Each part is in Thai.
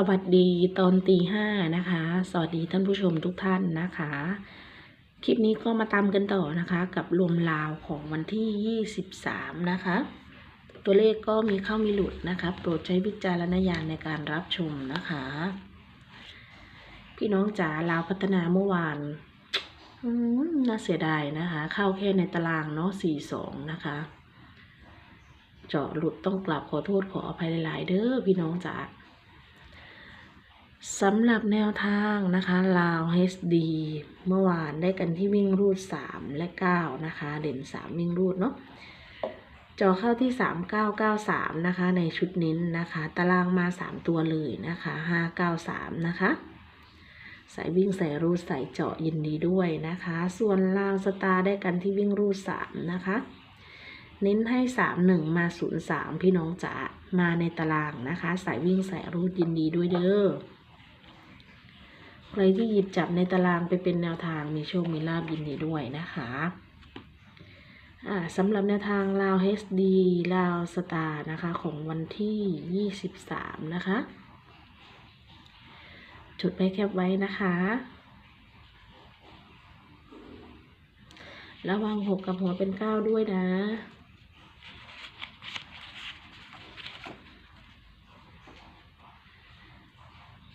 สวัสดีตอนตีห้านะคะ สวัสดีท่านผู้ชมทุกท่านนะคะ คลิปนี้ก็มาตามกันต่อนะคะ กับรวมลาวของวันที่23นะคะ ตัวเลขก็มีเข้ามีหลุดนะคะโปรดใช้วิจารณญาณในการรับชมนะคะ พี่น้องจ๋าลาวพัฒนาเมื่อวานน่าเสียดายนะคะ เข้าแค่ในตารางเนาะ42นะคะ เจาะหลุดต้องกลับขอโทษขออภัยหลาย ๆ เด้อพี่น้องจ๋า สำหรับแนวทางนะคะลาว HD เมื่อวานได้กันที่วิ่งรูด 3 และ 9 นะคะ เด่น 3 วิ่งรูดเนาะจอเข้าที่ 3993 นะคะ ในชุดเน้นนะคะ ตารางมา 3 ตัวเลยนะคะ 593 นะคะสายวิ่งสายรูดสายเจาะยินดีด้วยนะคะ ส่วนลาวสตาร์ได้กันที่วิ่งรูด 3 นะคะ เน้นให้ 3 1 มา 0 3 พี่น้องจ๋ามาในตารางนะคะ สายวิ่งสายรูดยินดีด้วยเด้อ รที่หยิบจับในตารางไปเป็นแนวทางมีโชคมีลาบยินดีด้วยนะคะสำหรับแนวทางลาว HD ลาวสตาร์นะคะของวันที่ 23 นะคะ จุดไปแคปไว้นะคะ ระวังหกกับหัวเป็นเก้าด้วยนะ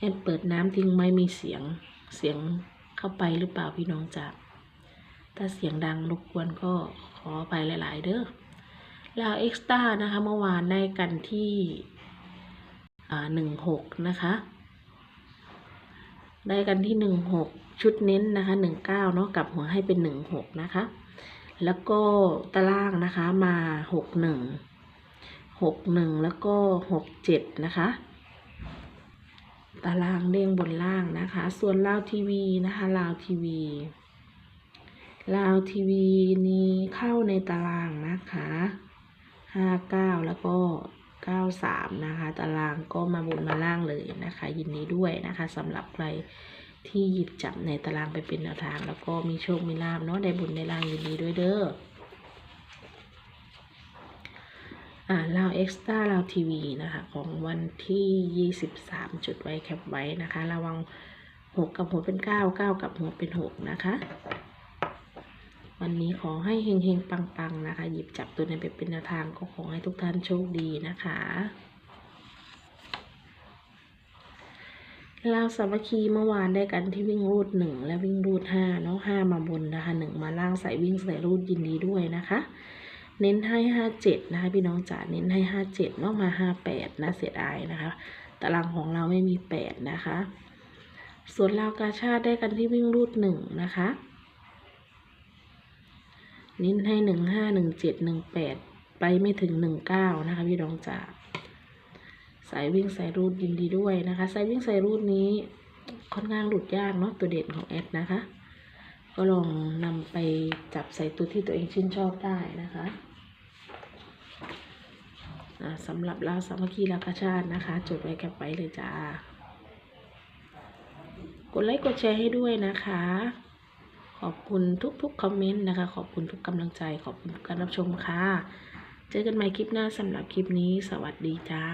แอนเปิดน้ำทิ้งไม่มีเสียงเสียงเข้าไปหรือเปล่าพี่น้องจ๊ะถ้าเสียงดังรบกวนก็ขอไปหลาย ๆ เด้อลาวเอ็กซ์ต้านะคะเมื่อวานได้กันที่หนึ่งหกนะคะ ได้กันที่หนึ่งหกชุดเน้นนะคะหนึ่งเก้าเนาะกลับหัวให้เป็นหนึ่งหกนะคะ แล้วก็ตารางนะคะมาหกหนึ่งหกหนึ่งแล้วก็หกเจ็ดนะคะ ตารางเด้งบนล่างนะคะ ส่วนลาวทีวีนะคะลาวทีวีลาวทีวีนี้เข้าในตารางนะคะห้าเก้าแล้วก็เก้าสามนะคะ ตารางก็มาบนมาล่างเลยนะคะ ยินดีด้วยนะคะสำหรับใครที่หยิบจับในตารางไปเป็นแนวทาง แล้วก็มีโชคมีลาบเนาะได้บุญได้ลางยินดีด้วยเด้อ อ่า ลาวเอ็กซ์ต้าลาวทีวีนะคะ ของวันที่ 23 จุดไว้แคปไว้นะคะ ระวัง 6 กับหัวเป็น 9 9 กับหัวเป็น 6 นะคะ วันนี้ขอให้เฮงๆ ปัง ๆ นะคะ หยิบจับตัวไหนไปเป็นแนวทางก็ขอให้ทุกท่านโชคดีนะคะลาวสามัคคีเมื่อวานได้กันที่วิ่งรูด1และวิ่งรูด5เนาะ5มาบนนะคะ1มาล่างใส่วิ่งใส่รูดยินดีด้วยนะคะ เน้นให้ห้าเจ็ดนะคะพี่น้องจ๋าเน้นให้ห้าเจ็ดนอกมาห้าแปดนะเสียดายนะคะ ตารางของเราไม่มีแปดนะคะ ส่วนลาวกาชาติได้กันที่วิ่งรูดหนึ่งนะคะ เน้นให้หนึ่งห้าหนึ่งเจ็ดหนึ่งแปดไปไม่ถึงหนึ่งเก้านะคะพี่น้องจ๋าสายวิ่งสายรูดยินดีด้วยนะคะ สายวิ่งสายรูดนี้ค่อนข้างหลุดยากเนาะตัวเด่นของแอดนะคะ ก็ลองนำไปจับใส่ตัวที่ตัวเองชื่นชอบได้นะคะ สำหรับลาวสามัคคีรักาชาตินะคะ จดไว้แคปไว้เลยจ้ากดไลค์กดแชร์ให้ด้วยนะคะ ขอบคุณทุกๆคอมเมนต์นะคะ ขอบคุณทุกกำลังใจ ขอบคุณทุกการรับชมค่ะ เจอกันใหม่คลิปหน้าสำหรับคลิปนี้ สวัสดีจ้า